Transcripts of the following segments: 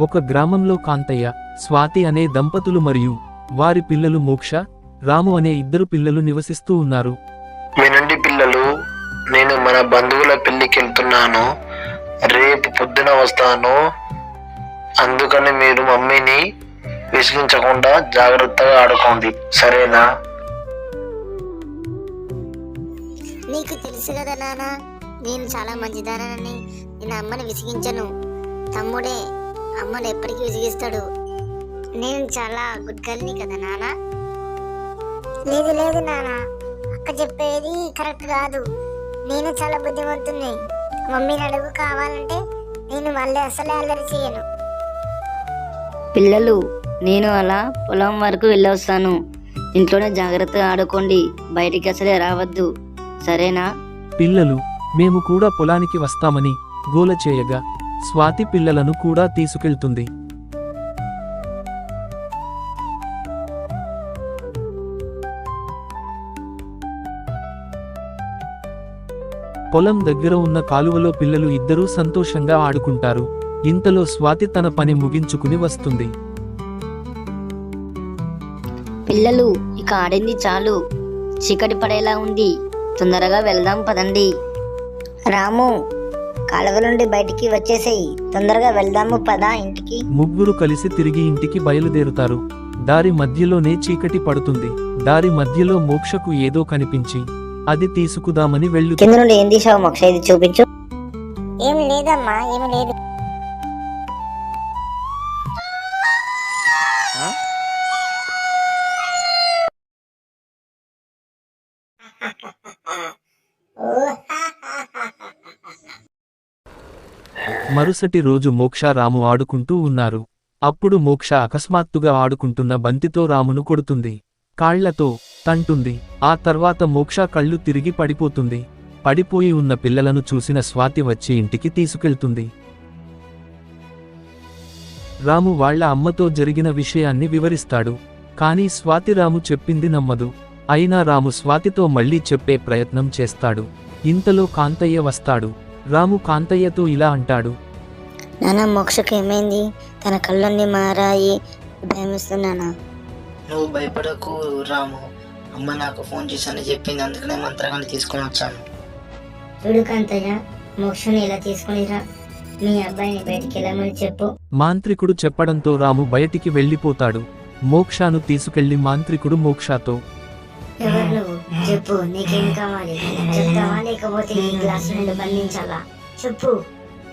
ఒక గ్రామంలో కాంతయ్య స్వాతి అనే దంపతులు మరియు వారి పిల్లలు మోక్ష రాము అనే ఇద్దరు పిల్లలు నివసిస్తూ ఉన్నారు. వినండి పిల్లలు నేను మన బంధువుల పెళ్ళికి వెళ్తున్నాను. రేపు పొద్దున వస్తాను. అందుకని మీరు మమ్మీని విసిగించకుండా జాగ్రత్తగా ఆడుకోండి. సరేనా? నీకు తెలుసు కదా నాన్న నేను చాలా మంచిదానని. నేను అమ్మని విసిగించను. తమ్ముడే అమ్మను ఎప్పటికీ విసిగిస్తాడు. నేను చాలా గుడ్ గర్ల్ని కదా నాన్న లేదు లేదు నాన్న అక్క చెప్పేది కరెక్ట్ కాదు. నేను చాలా బుద్ధిమంతుణ్ణి. మమ్మీని అడుగు కావాలంటే నేను మళ్ళీ అసలే అల్లరి చేయను. పిల్లలు నేను అలా పొలం వరకు వెళ్ళొస్తాను. ఇంట్లోనే జాగ్రత్తగా ఆడుకోండి. బయటికి అసలే రావద్దు. సరేనా? పిల్లలు మేము కూడా పొలానికి వస్తామని గోల చేయగా స్వాతి పిల్లలను కూడా తీసుకెళ్తుంది. పొలం దగ్గర ఉన్న కాలువలో పిల్లలు ఇద్దరూ సంతోషంగా ఆడుకుంటారు. ఇంతలో స్వాతి తన పని ముగించుకుని వస్తుంది. పిల్లలు ఇక ఆడింది చాలు. చీకటి పడేలా ఉంది. తొందరగా వెళ్దాం పదండి. రాము కాలువ నుండి బయటికి వచ్చేసేయి. తొందరగా వెళ్దాము పదా ఇంటికి. ముగ్గురు కలిసి తిరిగి ఇంటికి బయలుదేరుతారు. దారి మధ్యలోనే చీకటి పడుతుంది. దారి మధ్యలో మోక్షకు ఏదో కనిపించి అది తీసుకుదామని వెళ్ళు. కింద నుండి ఏం తీసావు మోక్ష? ఇది చూపించు. ఏం లేదమ్మా ఏమి లేదు. మరుసటి రోజు మోక్ష రాము ఆడుకుంటూ ఉన్నారు. అప్పుడు మోక్ష అకస్మాత్తుగా ఆడుకుంటున్న బంతితో రామును కొడుతుంది. కాళ్ళతో తంటుంది. ఆ తర్వాత మోక్ష కళ్ళు తిరిగి పడిపోతుంది. పడిపోయి ఉన్న పిల్లలను చూసిన స్వాతి వచ్చి ఇంటికి తీసుకెళ్తుంది. రాము వాళ్ళ అమ్మతో జరిగిన విషయాన్ని వివరిస్తాడు. కానీ స్వాతి రాము చెప్పింది నమ్మదు. అయినా రాము స్వాతితో మళ్ళీ చెప్పే ప్రయత్నం చేస్తాడు. ఇంతలో కాంతయ్య వస్తాడు. రాము కాంతయ్యతో ఇలా అంటాడు. నాన్న మోక్షకు ఏమైంది? తన కళ్ళన్నీ మారాయి భయమిస్తున్నానా? నువ్వు భయపడకు రాము. అమ్మ నాకు ఫోన్ చేశానని చెప్పింది అందుకనే మంత్రగాన్ని తీసుకొని వచ్చాను. చూడు కాంతయ్య మోక్షని ఇలా తీసుకునిరా మీ అబ్బాయిని బయటికి వెళ్ళమని చెప్పు. మాంత్రికుడు చెప్పడంతో రాము బయటికి వెళ్ళిపోతాడు. మోక్షాను తీసుకెళ్ళి మాంత్రికుడు మోక్షాతో ఎవరు నువ్వు చెప్పు నీకేం కావాలి? చెప్తావా? లేకపోతే ఈ గ్లాస్ నుండి బంధించాలా? చెప్పు.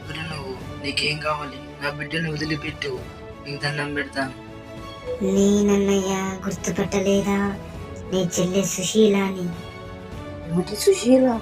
ఎవరు నువ్వు నీకేం కావాలి? నా బిడ్డను వదిలిపెట్టు. నీకు దండం పెడతాను. నేనన్నయ్య గుర్తుపట్టలేదా? నీ చెల్లె సుశీలాని. సుశీల?